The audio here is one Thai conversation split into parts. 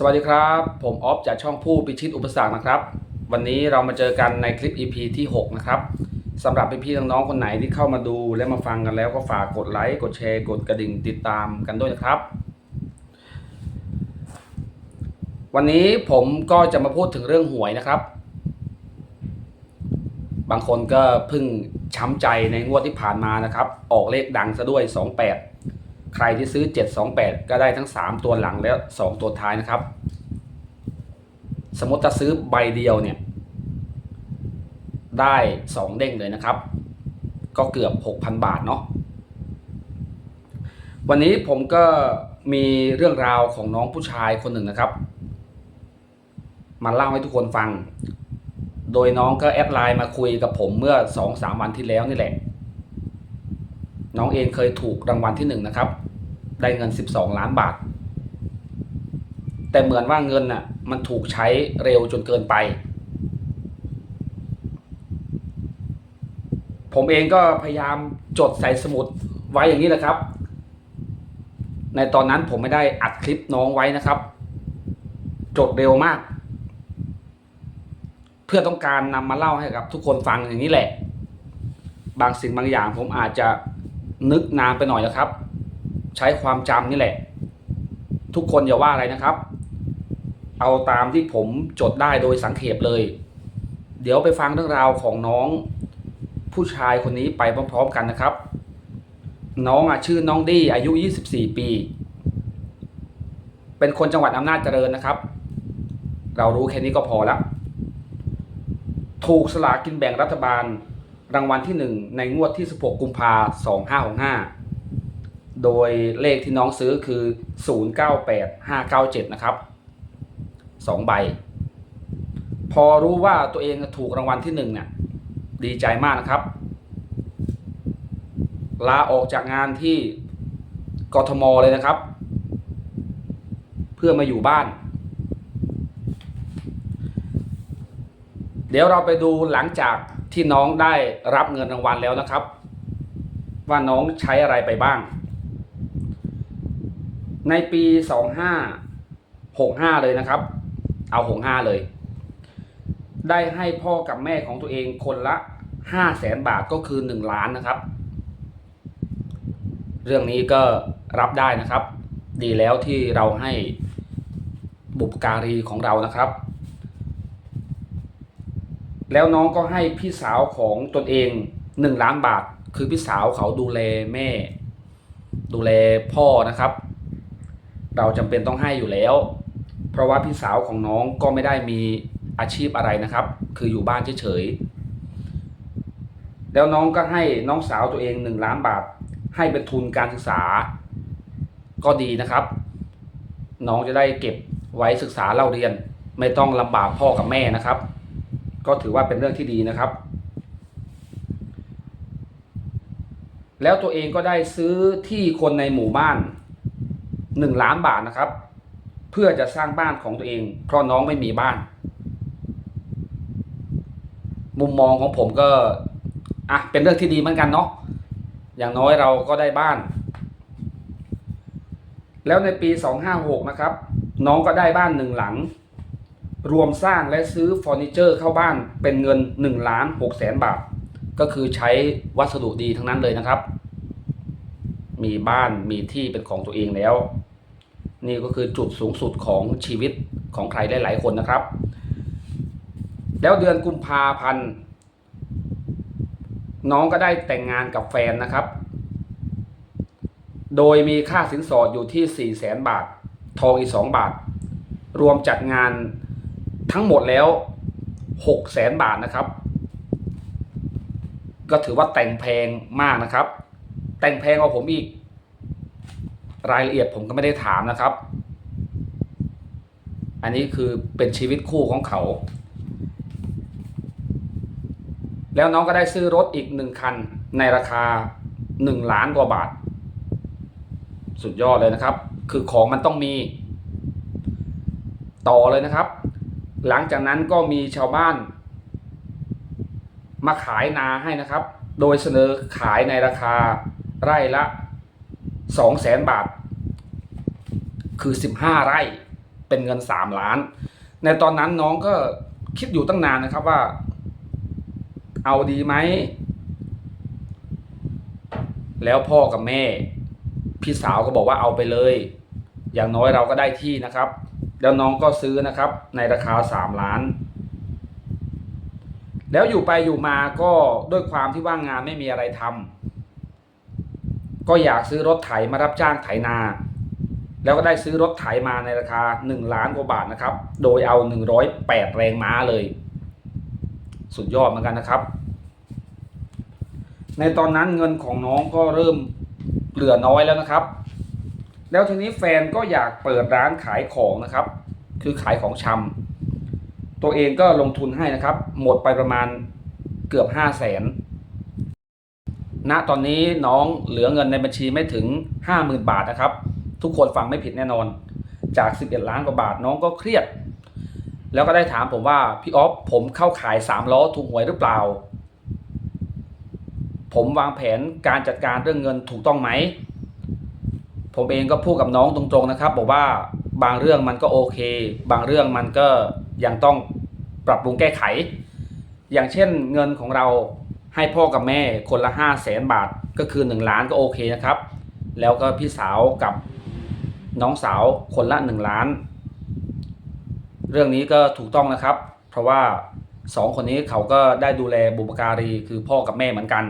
สวัสดีครับ ผมออฟจากช่องผู้พิชิตอุปสรรคนะครับ วันนี้เรามาเจอกันในคลิป EP ที่ 6 นะครับสำหรับพี่ๆน้องๆคนไหนที่เข้ามาดูและมาฟังกันแล้วก็ฝากกดไลค์กดแชร์กดกระดิ่งติดตามกันด้วยนะครับ วันนี้ผมก็จะมาพูดถึงเรื่องหวยนะครับ บางคนก็เพิ่งช้ำใจในงวดที่ผ่านมานะครับ ออกเลขดังซะด้วย 28 ใครที่ซื้อ 728 ก็ได้ทั้ง 3 ตัวหลังและ2ตัวท้ายนะครับ สมมติถ้าซื้อใบเดียวเนี่ย ได้ 2 เด้งเลยนะครับ ก็เกือบ 6,000 บาทเนาะวันนี้ผมก็มีเรื่องราวของน้องผู้ชายคนหนึ่งนะครับ มาเล่าให้ทุกคนฟัง โดยน้องก็แอดไลน์มาคุยกับผมเมื่อ 2-3 วันที่แล้วนี่แหละ น้องเองเคยถูกรางวัลที่หนึ่งนะครับ ได้เงิน 12 ล้านบาท แต่เหมือนว่าเงินน่ะมันถูกใช้เร็วจนเกินไป ผมเองก็พยายามจดใส่สมุดไว้อย่างนี้แหละครับ ในตอนนั้นผมไม่ได้อัดคลิปน้องไว้นะครับ จดเร็วมาก เพื่อต้องการนำมาเล่าให้กับทุกคนฟังอย่างนี้แหละ บางสิ่งบางอย่างผมอาจจะ นึกนานไปหน่อยนะครับ ใช้ความจำนี่แหละ ทุกคนอย่าว่าอะไรนะครับ เอาตามที่ผมจดได้โดยสังเขปเลย เดี๋ยวไปฟังเรื่องราวของน้อง ผู้ชายคนนี้ไปพร้อมๆกันนะครับ น้องอะชื่อน้องดี้อายุ 24 ปี เป็นคนจังหวัดอำนาจเจริญนะครับ เรารู้แค่นี้ก็พอแล้วถูกสลากินแบ่งรัฐบาล รางวัลที่ 1 ในงวดที่ 16 กุมภา2565 โดยเลขที่น้องซื้อคือ 098597 นะครับ 2 ใบ พอรู้ว่าตัวเองถูกรางวัลที่1เนี่ยดีใจมากนะครับ ลาออกจากงานที่กทมเลยนะครับ เพื่อมาอยู่บ้าน เดี๋ยวเราไปดูหลังจาก ที่น้องได้รับเงินรางวัลแล้วนะครับ ว่าน้องใช้อะไรไปบ้าง ในปี 2565 เลยนะครับ เอา 65 เลย ได้ให้พ่อกับแม่ของตัวเองคนละ 5 แสนบาทก็คือ 1 ล้านนะครับ เรื่องนี้ก็รับได้นะครับ ดีแล้วที่เราให้บุปการีของเรานะครับ แล้วน้องก็ให้พี่สาวของตนเองหนึ่งล้านบาท คือพี่สาวเขาดูแลแม่ ดูแลพ่อนะครับ เราจำเป็นต้องให้อยู่แล้ว เพราะว่าพี่สาวของน้องก็ไม่ได้มีอาชีพอะไรนะครับ คืออยู่บ้านเฉยๆแล้วน้องก็ให้น้องสาวตัวเองหนึ่งล้านบาท ให้เป็นทุนการศึกษา ก็ดีนะครับ น้องจะได้เก็บไว้ศึกษาเล่าเรียน ไม่ต้องลำบากพ่อกับแม่นะครับ ก็ถือว่าเป็นเรื่องที่ดีนะครับ แล้วตัวเองก็ได้ซื้อที่คนในหมู่บ้านหนึ่งล้านบาทนะครับ เพื่อจะสร้างบ้านของตัวเอง เพราะน้องไม่มีบ้าน มุมมองของผมก็อะเป็นเรื่องที่ดีเหมือนกันเนาะอย่างน้อยเราก็ได้บ้าน แล้วในปี 256 นะครับ น้องก็ได้บ้านหนึ่งหลัง รวมสร้างและซื้อเฟอร์นิเจอร์เข้าบ้านเป็นเงิน1ล้าน6แสนบาท ก็คือใช้วัสดุดีทั้งนั้นเลยนะครับ มีบ้านมีที่เป็นของตัวเองแล้ว นี่ก็คือจุดสูงสุดของชีวิตของใครหลายๆคนนะครับ แล้วเดือนกุมภาพันธ์น้องก็ได้แต่งงานกับแฟนนะครับ โดยมีค่าสินสอดอยู่ที่4แสนบาท ทองอีก 2 บาท รวมจัดงาน ทั้งหมดแล้ว6แสนบาทนะครับ ก็ถือว่าแต่งแพงมากนะครับ แต่งแพงกว่าผมอีก รายละเอียดผมก็ไม่ได้ถามนะครับ อันนี้คือเป็นชีวิตคู่ของเขา แล้วน้องก็ได้ซื้อรถอีกหนึ่งคันในราคาหนึ่งล้านกว่าบาท สุดยอดเลยนะครับ คือของมันต้องมี ต่อเลยนะครับ หลังจากนั้นก็มีชาวบ้าน มาขายนาให้นะครับ โดยเสนอขายในราคาไร่ละ2 0 0แสนบาท คือ 15 ไร่เป็นเงินสามล้าน ในตอนนั้นน้องก็คิดอยู่ตั้งนานนะครับว่า เอาดีไหม แล้วพ่อกับแม่ พี่สาวก็บอกว่าเอาไปเลย อย่างน้อยเราก็ได้ที่นะครับ แล้วน้องก็ซื้อนะครับ ในราคาสามล้าน แล้วอยู่ไปอยู่มาก็ด้วยความที่ว่างงานไม่มีอะไรทำก็อยากซื้อรถไถมารับจ้างไถนา แล้วก็ได้ซื้อรถไถมาในราคา 1 ล้านกว่าบาทนะครับ โดยเอา 108 แรงม้าเลย สุดยอดเหมือนกันนะครับ ในตอนนั้นเงินของน้องก็เริ่มเหลือน้อยแล้วนะครับ แล้วทีนี้แฟนก็อยากเปิดร้านขายของนะครับ คือขายของชำตัวเองก็ลงทุนให้นะครับ หมดไปประมาณเกือบ5 0 0แสนณตอนนี้น้องเหลือเงินในบัญชีไม่ถึง 50,000 บาทนะครับ ทุกคนฟังไม่ผิดแน่นอน จาก 11 ล้านกว่าบาทน้องก็เครียด แล้วก็ได้ถามผมว่า พี่ออฟผมเข้าขาย 3 ล้อถูกหวยหรือเปล่า ผมวางแผนการจัดการเรื่องเงินถูกต้องไหม ผมเองก็พูดกับน้องตรงๆนะครับ บอกว่าบางเรื่องมันก็โอเค บางเรื่องมันก็ยังต้องปรับปรุงแก้ไข อย่างเช่นเงินของเราให้พ่อกับแม่คนละ5 0 0แสนบาทก็คือ 1 ล้านก็โอเคนะครับ แล้วก็พี่สาวกับน้องสาวคนละ 1 ล้าน เรื่องนี้ก็ถูกต้องนะครับ เพราะว่าสองคนนี้เขาก็ได้ดูแลบุปการีคือพ่อกับแม่เหมือนกัน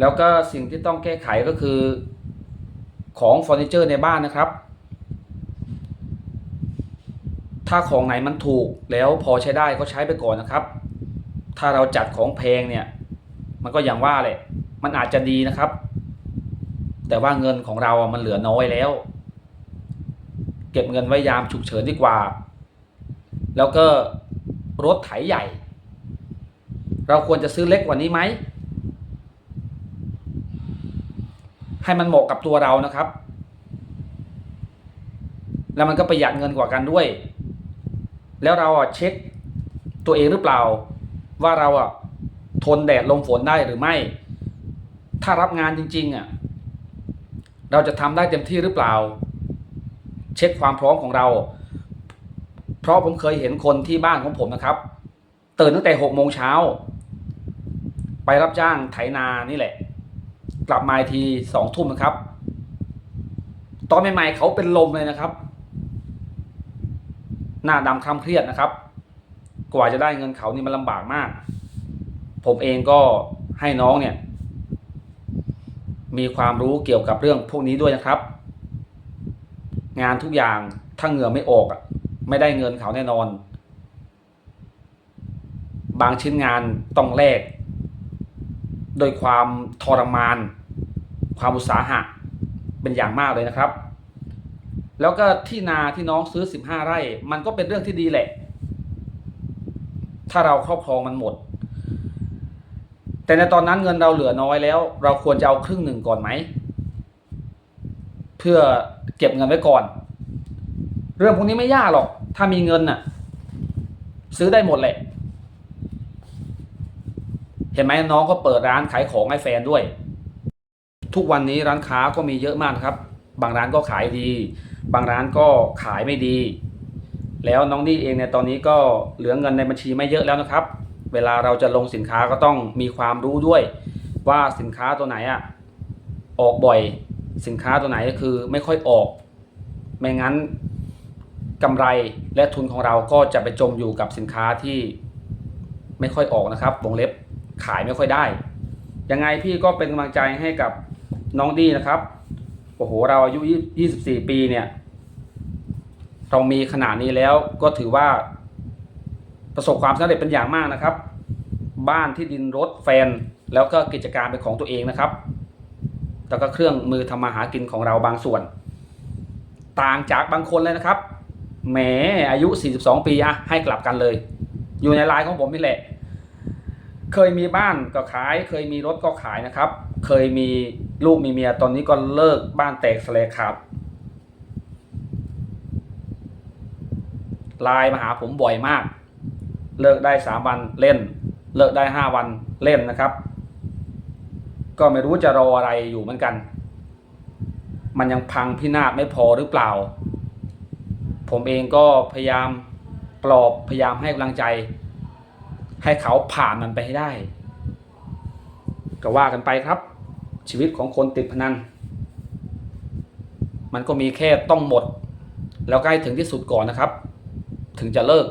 แล้วก็สิ่งที่ต้องแก้ไขก็คือ ของเฟอร์นิเจอร์ในบ้านนะครับ ถ้าของไหนมันถูกแล้วพอใช้ได้ก็ใช้ไปก่อนนะครับ ถ้าเราจัดของแพงเนี่ย มันก็อย่างว่าแหละมันอาจจะดีนะครับ แต่ว่าเงินของเราอะมันเหลือน้อยแล้ว เก็บเงินไว้ยามฉุกเฉินดีกว่า แล้วก็รถไถใหญ่ เราควรจะซื้อเล็กกว่านี้ไหม ให้มันเหมาะกับตัวเรานะครับ แล้วมันก็ประหยัดเงินกว่ากันด้วย แล้วเราอะเช็คตัวเองหรือเปล่า ว่าเราอะทนแดดลมฝนได้หรือไม่ ถ้ารับงานจริงๆอะเราจะทำได้เต็มที่หรือเปล่า เช็คความพร้อมของเรา เพราะผมเคยเห็นคนที่บ้านของผมนะครับตื่นตั้งแต่หกโมงเช้าไปรับจ้างไถนานี่แหละ กลับมาทีสองทุ่มนะครับ ตอนใหม่ๆเขาเป็นลมเลยนะครับ หน้าดำคล้ำเครียดนะครับ กว่าจะได้เงินเขานี่มันลำบากมาก ผมเองก็ให้น้องเนี่ย มีความรู้เกี่ยวกับเรื่องพวกนี้ด้วยนะครับ งานทุกอย่างถ้าเหงื่อไม่ออกอะไม่ได้เงินเขาแน่นอน บางชิ้นงานต้องแลก โดยความทรมาน ความอุตสาหะเป็นอย่างมากเลยนะครับ แล้วก็ที่นาที่น้องซื้อ 15 ไร่ มันก็เป็นเรื่องที่ดีแหละ ถ้าเราครอบครองมันหมด แต่ในตอนนั้นเงินเราเหลือน้อยแล้ว เราควรจะเอาครึ่งหนึ่งก่อนไหม เพื่อเก็บเงินไว้ก่อน เรื่องพวกนี้ไม่ยากหรอก ถ้ามีเงินน่ะ ซื้อได้หมดแหละ เห็นไหมน้องก็เปิดร้านขายของให้แฟนด้วย ทุกวันนี้ร้านค้าก็มีเยอะมากครับ บางร้านก็ขายดี บางร้านก็ขายไม่ดี แล้วน้องนี่เองเนี่ยตอนนี้ก็เหลือเงินในบัญชีไม่เยอะแล้วนะครับ เวลาเราจะลงสินค้าก็ต้องมีความรู้ด้วย ว่าสินค้าตัวไหนอะออกบ่อยสินค้าตัวไหนก็คือไม่ค่อยออก ไม่งั้นกำไรและทุนของเราก็จะไปจมอยู่กับสินค้าที่ไม่ค่อยออกนะครับวงเล็บ ขายไม่ค่อยได้ ยังไงพี่ก็เป็นกำลังใจให้กับน้องดีนะครับ โอ้โห เราอายุ 24 ปีเนี่ย เรามีขนาดนี้แล้วก็ถือว่า ประสบความสำเร็จเป็นอย่างมากนะครับ บ้านที่ดินรถแฟน แล้วก็กิจการเป็นของตัวเองนะครับ แล้วก็เครื่องมือทำมาหากินของเราบางส่วน ต่างจากบางคนเลยนะครับ แหมอายุ 42 ปีอะให้กลับกันเลย อยู่ในไลน์ของผมนี่แหละ เคยมีบ้านก็ขาย เคยมีรถก็ขายนะครับ เคยมีลูกมีเมียตอนนี้ก็เลิกบ้านแตกสลายขาดไลน์มาหาผมบ่อยมาก เลิกได้สามวันเล่น เลิกได้ห้าวันเล่นนะครับ ก็ไม่รู้จะรออะไรอยู่เหมือนกัน มันยังพังพินาศไม่พอหรือเปล่า ผมเองก็พยายามปลอบพยายามให้กำลังใจ ให้เขาผ่านมันไปให้ได้ ก็ว่ากันไปครับ ชีวิตของคนติดพนัน มันก็มีแค่ต้องหมด แล้วใกล้ถึงที่สุดก่อนนะครับ ถึงจะเลิก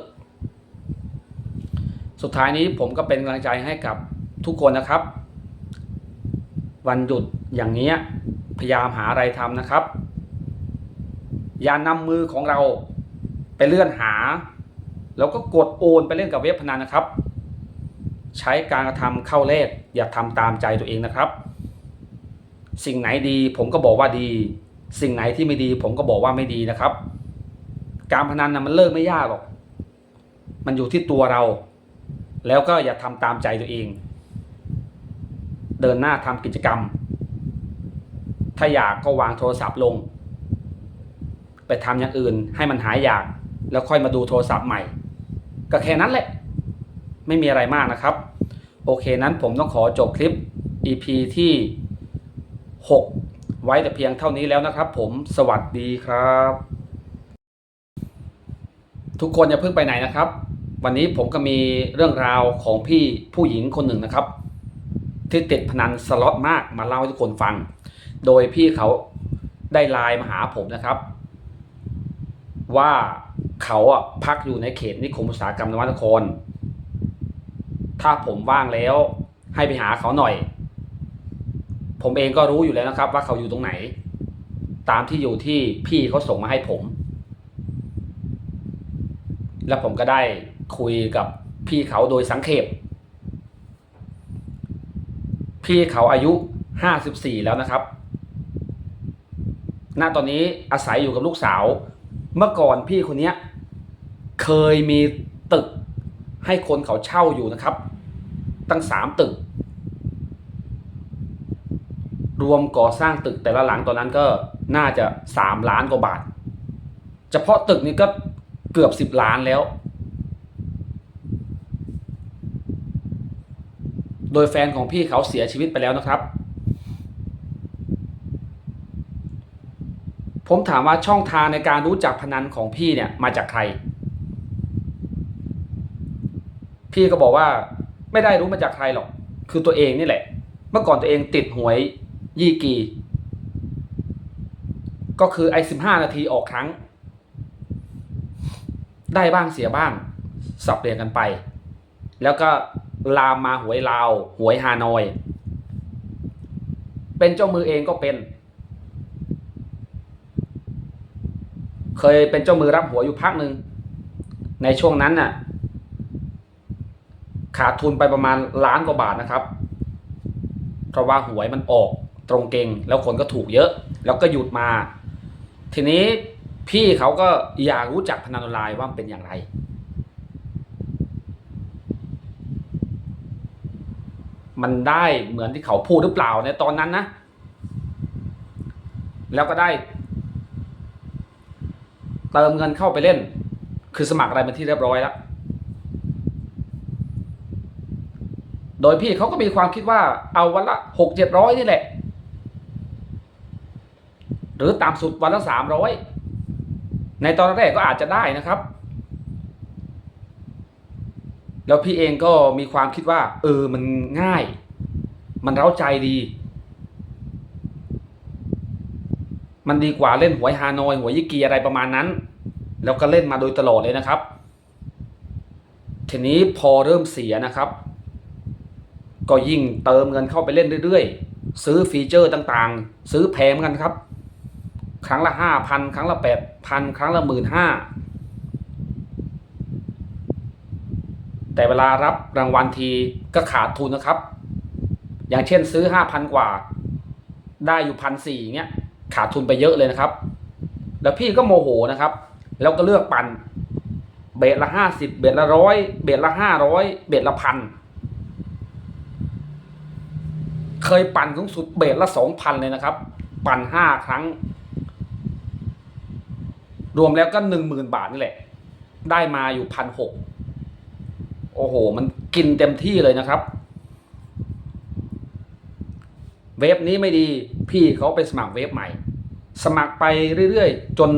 สุดท้ายนี้ผมก็เป็นกำลังใจให้กับทุกคนนะครับ วันหยุดอย่างนี้พยายามหาอะไรทำนะครับ อย่านำมือของเราไปเลื่อนหา แล้วก็กดโอนไปเล่นกับเว็บพนันนะครับ ใช้การกระทำเข้าเลขอย่าทำตามใจตัวเองนะครับ สิ่งไหนดีผมก็บอกว่าดี สิ่งไหนที่ไม่ดีผมก็บอกว่าไม่ดีนะครับ การพนันนะมันเลิกไม่ยากหรอก มันอยู่ที่ตัวเรา แล้วก็อย่าทำตามใจตัวเอง เดินหน้าทำกิจกรรม ถ้าอยากก็วางโทรศัพท์ลง ไปทำอย่างอื่นให้มันหายอยาก แล้วค่อยมาดูโทรศัพท์ใหม่ ก็แค่นั้นแหละ ไม่มีอะไรมากนะครับ โอเคนั้นผมต้องขอจบคลิป EP ที่ 6 ไว้แต่เพียงเท่านี้แล้วนะครับ ผมสวัสดีครับ ทุกคนอย่าเพิ่งไปไหนนะครับ วันนี้ผมก็มีเรื่องราวของพี่ผู้หญิงคนหนึ่งนะครับ ที่ติดพนันสล็อตมากมาเล่าให้ทุกคนฟัง โดยพี่เขาได้ไลน์มาหาผมนะครับ ว่าเขาอะพักอยู่ในเขตนิคมอุตสาหกรรมนวัตนคร ถ้าผมว่างแล้ว ให้ไปหาเขาหน่อย ผมเองก็รู้อยู่แล้วนะครับ ว่าเขาอยู่ตรงไหน ตามที่อยู่ที่พี่เขาส่งมาให้ผม แล้วผมก็ได้คุยกับพี่เขาโดยสังเขปพี่เขาอายุ54แล้วนะครับ ณ ตอนนี้อาศัยอยู่กับลูกสาว เมื่อก่อนพี่คนนี้เคยมีตึกให้คนเขาเช่าอยู่นะครับ ตั้งสามตึก รวมก่อสร้างตึกแต่ละหลังตอนนั้นก็น่าจะสามล้านกว่าบาท เฉพาะตึกนี้ก็เกือบสิบล้านแล้ว โดยแฟนของพี่เขาเสียชีวิตไปแล้วนะครับ ผมถามว่าช่องทางในการรู้จักพนันของพี่เนี่ยมาจากใคร พี่ก็บอกว่า ไม่ได้รู้มาจากใครหรอก คือตัวเองนี่แหละ เมื่อก่อนตัวเองติดหวยยี่กี ก็คือไอ้สิบห้านาทีออกครั้ง ได้บ้างเสียบ้าง สับเปลี่ยนกันไป แล้วก็ลามมาหวยลาว หวยฮานอย เป็นเจ้ามือเองก็เป็น เคยเป็นเจ้ามือรับหวยอยู่พักหนึ่งในช่วงนั้นน่ะ ขาดทุนไปประมาณล้านกว่าบาทนะครับเพราะว่าหวยมันออกตรงเก่งแล้วคนก็ถูกเยอะ แล้วก็หยุดมา ทีนี้พี่เขาก็อยากรู้จักพนันออนไลน์ว่ามันเป็นอย่างไร มันได้เหมือนที่เขาพูดหรือเปล่าในตอนนั้นนะ แล้วก็ได้ เติมเงินเข้าไปเล่น คือสมัครอะไรเป็นที่เรียบร้อยแล้ว โดยพี่เขาก็มีความคิดว่าเอาวันละหกเจ็ดร้อยนี่แหละ หรือต่ำสุดวันละสามร้อยในตอนแรกก็อาจจะได้นะครับ แล้วพี่เองก็มีความคิดว่า เออมันง่าย มันเร้าใจดี มันดีกว่าเล่นหวยฮานอยหวยยิกีอะไรประมาณนั้น แล้วก็เล่นมาโดยตลอดเลยนะครับ ทีนี้พอเริ่มเสียนะครับ ก็ยิ่งเติมเงินเข้าไปเล่นเรื่อยๆ ซื้อฟีเจอร์ต่างๆ ซื้อแพงกันครับ ครั้งละห้าพันครั้งละแปดพันครั้งละหมื่นห้าแต่เวลารับรางวัลทีก็ขาดทุนนะครับ อย่างเช่นซื้อห้าพันกว่า ได้อยู่พันสี่เงี้ยขาดทุนไปเยอะเลยนะครับ แล้วพี่ก็โมโหนะครับ แล้วก็เลือกปันเบ็ดละห้าสิบเบ็ดละร้อยเบ็ดละห้าร้อยเบ็ดละพัน เคยปั่นสูงสุดเบ็ดละสองพันเลยนะครับ ปั่นห้าครั้ง รวมแล้วก็หนึ่งหมื่นบาทนี่แหละ ได้มาอยู่พันหกโอ้โห มันกินเต็มที่เลยนะครับ เว็บนี้ไม่ดีพี่เขาไปสมัครเว็บใหม่ สมัครไปเรื่อยๆ จน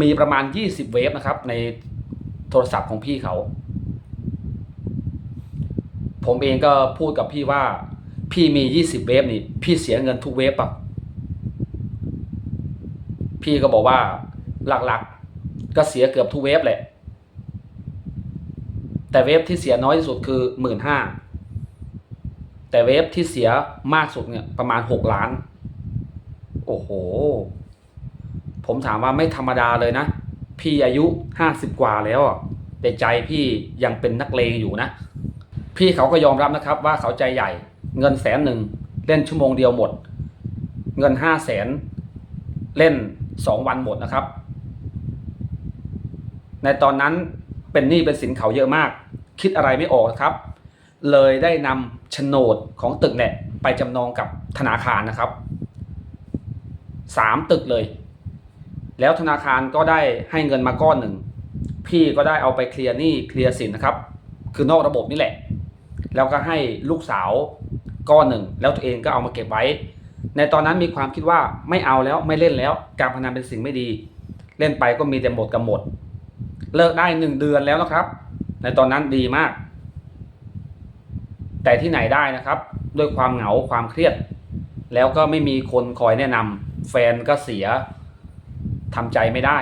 มีประมาณ 20 เวฟนะครับ ในโทรศัพท์ของพี่เขา ผมเองก็พูดกับพี่ว่า พี่มี 20 เวฟนี่ พี่เสียเงินทุกเวฟอะพี่ก็บอกว่าหลักๆ ก็เสียเกือบทุกเวฟแหละ แต่เวฟที่เสียน้อยที่สุดคือหมื่นห้าแต่เวฟที่เสียมากสุดเนี่ยประมาณหกล้าน โอ้โห ผมถามว่าไม่ธรรมดาเลยนะ พี่อายุห้าสิบกว่าแล้วแต่ใจพี่ยังเป็นนักเลงอยู่นะ พี่เขาก็ยอมรับนะครับว่าเขาใจใหญ่ เงินแสนหนึ่งเล่นชั่วโมงเดียวหมด เงินห้าแสนเล่นสองวันหมดนะครับ ในตอนนั้นเป็นหนี้เป็นสินเขาเยอะมาก คิดอะไรไม่ออกครับ เลยได้นำโฉนดของตึกเนี่ยไปจำนองกับธนาคารนะครับสามตึกเลย แล้วธนาคารก็ได้ให้เงินมาก้อนหนึ่ง พี่ก็ได้เอาไปเคลียร์หนี้เคลียร์สินนะครับ คือนอกระบบนี่แหละ แล้วก็ให้ลูกสาว ก้อนหนึ่ง แล้วตัวเองก็เอามาเก็บไว้ ในตอนนั้นมีความคิดว่าไม่เอาแล้วไม่เล่นแล้ว การพนันเป็นสิ่งไม่ดี เล่นไปก็มีแต่หมดกับหมด เลิกได้หนึ่งเดือนแล้วนะครับ ในตอนนั้นดีมาก แต่ที่ไหนได้นะครับ ด้วยความเหงาความเครียด แล้วก็ไม่มีคนคอยแนะนำแฟนก็เสียทำใจไม่ได้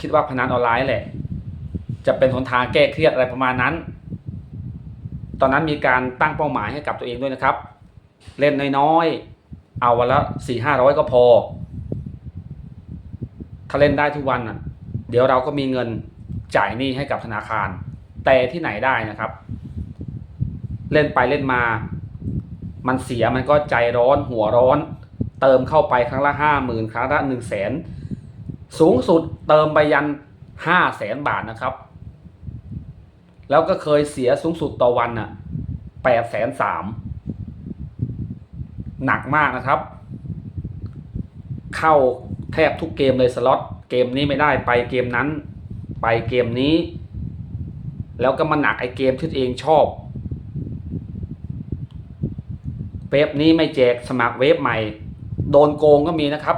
คิดว่าพนันออนไลน์แหละ จะเป็นหนทางแก้เครียดอะไรประมาณนั้น ตอนนั้นมีการตั้งเป้าหมายให้กับตัวเองด้วยนะครับ เล่นน้อยๆ เอาวันละสี่ห้าร้อยก็พอ ถ้าเล่นได้ทุกวันนะเดี๋ยวเราก็มีเงินจ่ายหนี้ให้กับธนาคาร แต่ที่ไหนได้นะครับ เล่นไปเล่นมา มันเสียมันก็ใจร้อนหัวร้อน เติมเข้าไปครั้งละห้าหมื่นครั้งละหนึ่งแสนสูงสุดเติมไปยันห้าแสนบาทนะครับ แล้วก็เคยเสียสูงสุดต่อวันน่ะแปดแสนสามหนักมากนะครับ เข้าแทบทุกเกมเลยสล็อตเกมนี้ไม่ได้ไปเกมนั้น ไปเกมนี้ แล้วก็มาหนักไอเกมที่ตัวเองชอบ เว็บนี้ไม่แจกสมัครเว็บใหม่ โดนโกงก็มีนะครับ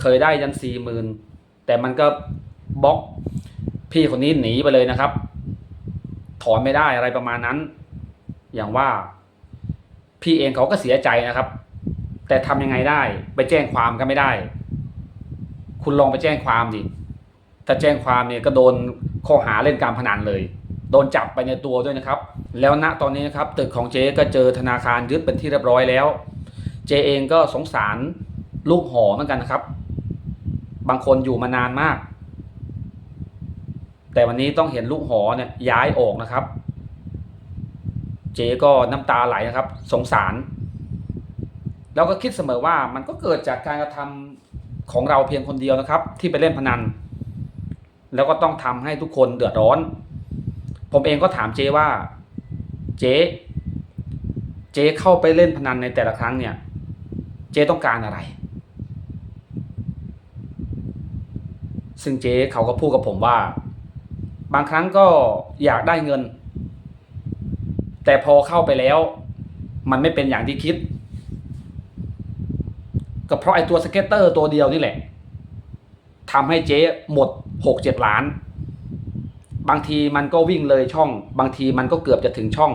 เคยได้ยันสี่หมื่นแต่มันก็บล็อกพี่คนนี้หนีไปเลยนะครับ ถอนไม่ได้อะไรประมาณนั้น อย่างว่า พี่เองเขาก็เสียใจนะครับ แต่ทำยังไงได้ ไปแจ้งความก็ไม่ได้ คุณลองไปแจ้งความดิถ้าแจ้งความเนี่ยก็โดนข้อหาเล่นการพนันเลย โดนจับไปในตัวด้วยนะครับ แล้วณตอนนี้นะครับ ตึกของเจ๊ก็เจอธนาคารยึดเป็นที่เรียบร้อยแล้ว เจ๊เองก็สงสารลูกหอเหมือนกันนะครับ บางคนอยู่มานานมาก แต่วันนี้ต้องเห็นลูกหอเนี่ยย้ายออกนะครับ เจ๊ก็น้ำตาไหลนะครับ สงสารแล้วก็คิดเสมอว่ามันก็เกิดจากการกระทำของเราเพียงคนเดียวนะครับ ที่ไปเล่นพนัน แล้วก็ต้องทำให้ทุกคนเดือดร้อน ผมเองก็ถามเจ๊ว่า เจ๊เจ๊เข้าไปเล่นพนันในแต่ละครั้งเนี่ย เจ๊ต้องการอะไร ซึ่งเจ๊เขาก็พูดกับผมว่า บางครั้งก็อยากได้เงิน แต่พอเข้าไปแล้ว มันไม่เป็นอย่างที่คิด ก็เพราะไอ้ตัวสเก็ตเตอร์ตัวเดียวนี่แหละทำให้เจ๊หมดหกเจ็ดล้าน บางทีมันก็วิ่งเลยช่อง บางทีมันก็เกือบจะถึงช่อง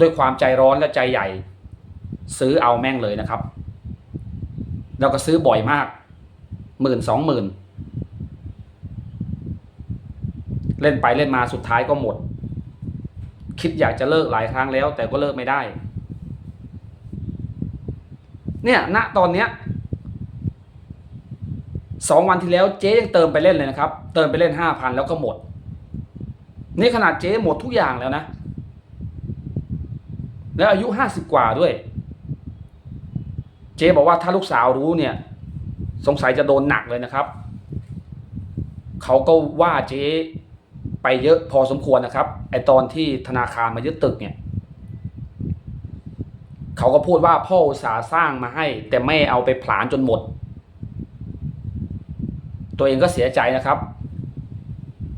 ด้วยความใจร้อนและใจใหญ่ ซื้อเอาแม่งเลยนะครับแล้วก็ซื้อบ่อยมากหมื่นสองหมื่น เล่นไปเล่นมาสุดท้ายก็หมด คิดอยากจะเลิกหลายครั้งแล้ว แต่ก็เลิกไม่ได้ เนี่ยณตอนเนี้ยสองวันที่แล้วเจ๊ยังเติมไปเล่นเลยนะครับ เติมไปเล่นห้าพันแล้วก็หมด นี่ขนาดเจ๊หมดทุกอย่างแล้วนะ แล้วอายุห้าสิบกว่าด้วย เจ๊บอกว่าถ้าลูกสาวรู้เนี่ย สงสัยจะโดนหนักเลยนะครับ เขาก็ว่าเจ๊ ไปเยอะพอสมควรนะครับไอตอนที่ธนาคารมายึดตึกเนี่ยเขาก็พูดว่าพ่ออุตสาห์สร้างมาให้ แต่แม่เอาไปผลาญจนหมด ตัวเองก็เสียใจนะครับ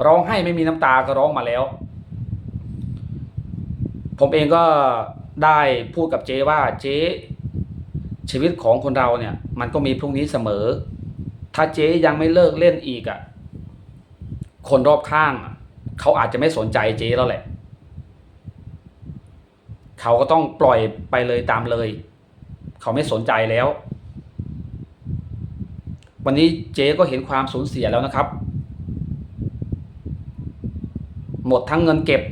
ร้องไห้ไม่มีน้ำตาก็ร้องมาแล้ว ผมเองก็ได้พูดกับเจ๊ว่าเจ๊ชีวิตของคนเราเนี่ย มันก็มีพรุ่งนี้เสมอ ถ้าเจ๊ยังไม่เลิกเล่นอีกอะ่ะคนรอบข้างอะ เขาอาจจะไม่สนใจเจ๊แล้วแหละ เขาก็ต้องปล่อยไปเลยตามเลย เขาไม่สนใจแล้ว วันนี้เจ๊ก็เห็นความสูญเสียแล้วนะครับ หมดทั้งเงินเก็บ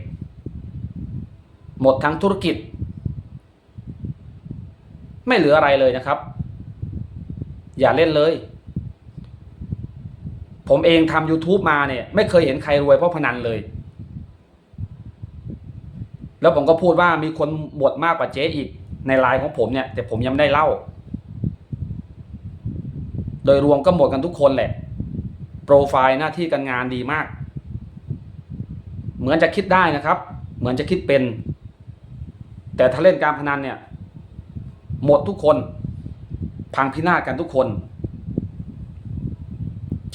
หมดทั้งธุรกิจ ไม่เหลืออะไรเลยนะครับ อย่าเล่นเลย ผมเองทำ YouTube มาเนี่ย ไม่เคยเห็นใครรวยเพราะพนันเลย แล้วผมก็พูดว่ามีคนหมดมากกว่าเจ๊อีกในไลน์ของผมเนี่ย แต่ผมยังไม่ได้เล่า โดยรวมก็หมดกันทุกคนแหละ โปรไฟล์หน้าที่การงานดีมาก เหมือนจะคิดได้นะครับ เหมือนจะคิดเป็น แต่ถ้าเล่นการพนันเนี่ย หมดทุกคน พังพินาศกันทุกคน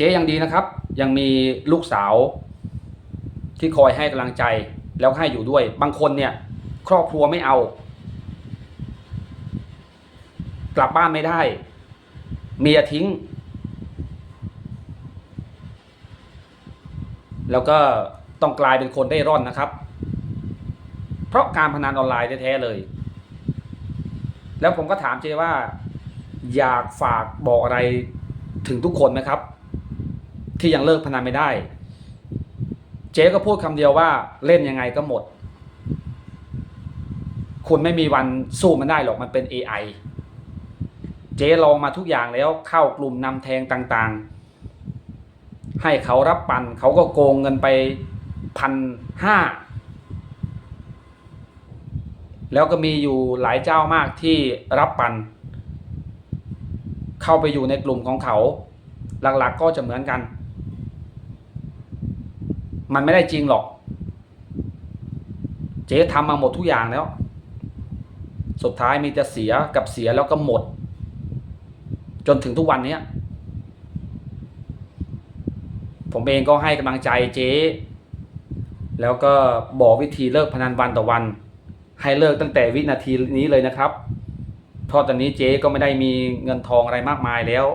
จ๊ยังดีนะครับ ยังมีลูกสาว ที่คอยให้กำลังใจแล้วให้อยู่ด้วย บางคนเนี่ย ครอบครัวไม่เอา กลับบ้านไม่ได้ เมียทิ้ง แล้วก็ต้องกลายเป็นคนได้ร่อนนะครับ เพราะการพนันออนไลน์แท้ๆเลย แล้วผมก็ถามเจว่า อยากฝากบอกอะไรถึงทุกคนไหมครับ ที่ยังเลิกพนันไม่ได้ เจ๊ก็พูดคำเดียวว่าเล่นยังไงก็หมด คุณไม่มีวันสู้มันได้หรอกมันเป็น AI เจ๊ลองมาทุกอย่างแล้วเข้ากลุ่มนำแทงต่างๆ ให้เขารับปันเขาก็โกงเงินไปพันห้าแล้วก็มีอยู่หลายเจ้ามากที่รับปัน เข้าไปอยู่ในกลุ่มของเขา หลักๆก็จะเหมือนกัน มันไม่ได้จริงหรอก เจ๊ทำมาหมดทุกอย่างแล้ว สุดท้ายมีแต่เสียกับเสียแล้วก็หมด จนถึงทุกวันนี้ผมเองก็ให้กำลังใจเจ๊แล้วก็บอกวิธีเลิกพนันวันต่อวัน ให้เลิกตั้งแต่วินาทีนี้เลยนะครับเพราะตอนนี้เจ๊ก็ไม่ได้มีเงินทองอะไรมากมายแล้ว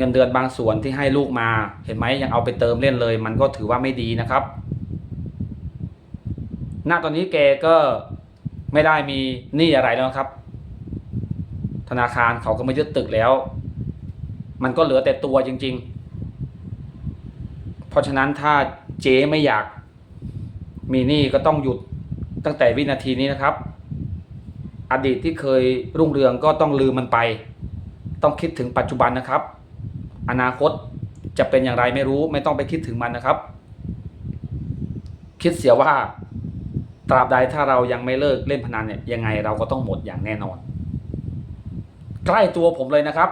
เงินเดือนบางส่วนที่ให้ลูกมา เห็นไหมยังเอาไปเติมเล่นเลย มันก็ถือว่าไม่ดีนะครับ ณ ตอนนี้แกก็ไม่ได้มีหนี้อะไรแล้วครับ ธนาคารเขาก็ไม่ยึดตึกแล้ว มันก็เหลือแต่ตัวจริง ๆ เพราะฉะนั้นถ้าเจ๊ไม่อยากมีหนี้ก็ต้องหยุดตั้งแต่วินาทีนี้นะครับ อดีตที่เคยรุ่งเรืองก็ต้องลืมมันไป ต้องคิดถึงปัจจุบันนะครับ อนาคตจะเป็นอย่างไรไม่รู้ไม่ต้องไปคิดถึงมันนะครับ คิดเสียว่าตราบใดถ้าเรายังไม่เลิกเล่นพนันเนี่ยยังไงเราก็ต้องหมดอย่างแน่นอน ใกล้ตัวผมเลยนะครับ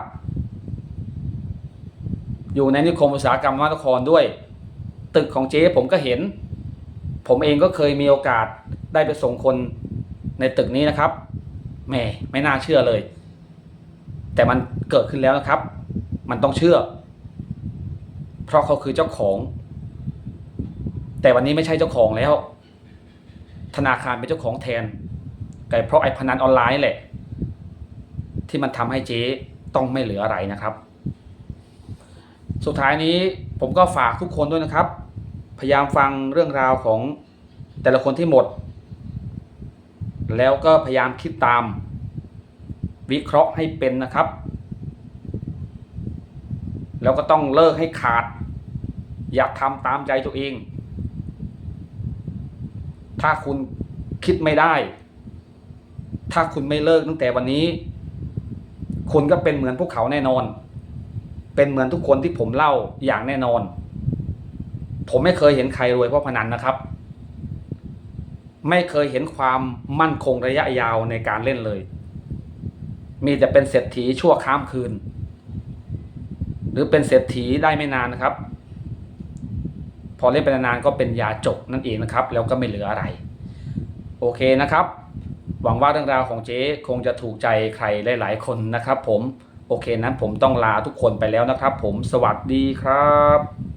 อยู่ในนิคมอุตสาหกรรมวัตนครด้วย ตึกของเจ๊ผมก็เห็น ผมเองก็เคยมีโอกาสได้ไปส่งคนในตึกนี้นะครับแหมไม่น่าเชื่อเลย แต่มันเกิดขึ้นแล้วนะครับ มันต้องเชื่อ เพราะเขาคือเจ้าของ แต่วันนี้ไม่ใช่เจ้าของแล้ว ธนาคารเป็นเจ้าของแทนแต่เพราะไอ้พนันออนไลน์แหละ ที่มันทำให้เจ๊ต้องไม่เหลืออะไรนะครับ สุดท้ายนี้ผมก็ฝากทุกคนด้วยนะครับ พยายามฟังเรื่องราวของแต่ละคนที่หมด แล้วก็พยายามคิดตาม วิเคราะห์ให้เป็นนะครับ แล้วก็ต้องเลิกให้ขาด อย่าทำตามใจตัวเอง ถ้าคุณคิดไม่ได้ ถ้าคุณไม่เลิกตั้งแต่วันนี้ คุณก็เป็นเหมือนพวกเขาแน่นอน เป็นเหมือนทุกคนที่ผมเล่าอย่างแน่นอน ผมไม่เคยเห็นใครรวยเพราะพนันนะครับ ไม่เคยเห็นความมั่นคงระยะยาวในการเล่นเลย มีแต่เป็นเศรษฐีชั่วข้ามคืน รือเป็นเศรษฐีได้ไม่นานนะครับ พอเล่นไปนานๆก็เป็นยาจกนั่นเองนะครับ แล้วก็ไม่เหลืออะไร โอเคนะครับ หวังว่าเรื่องราวของเจ๊คงจะถูกใจใครหลาย ๆ คนนะครับ ผมโอเคนั้นผมต้องลาทุกคนไปแล้วนะครับ ผมสวัสดีครับ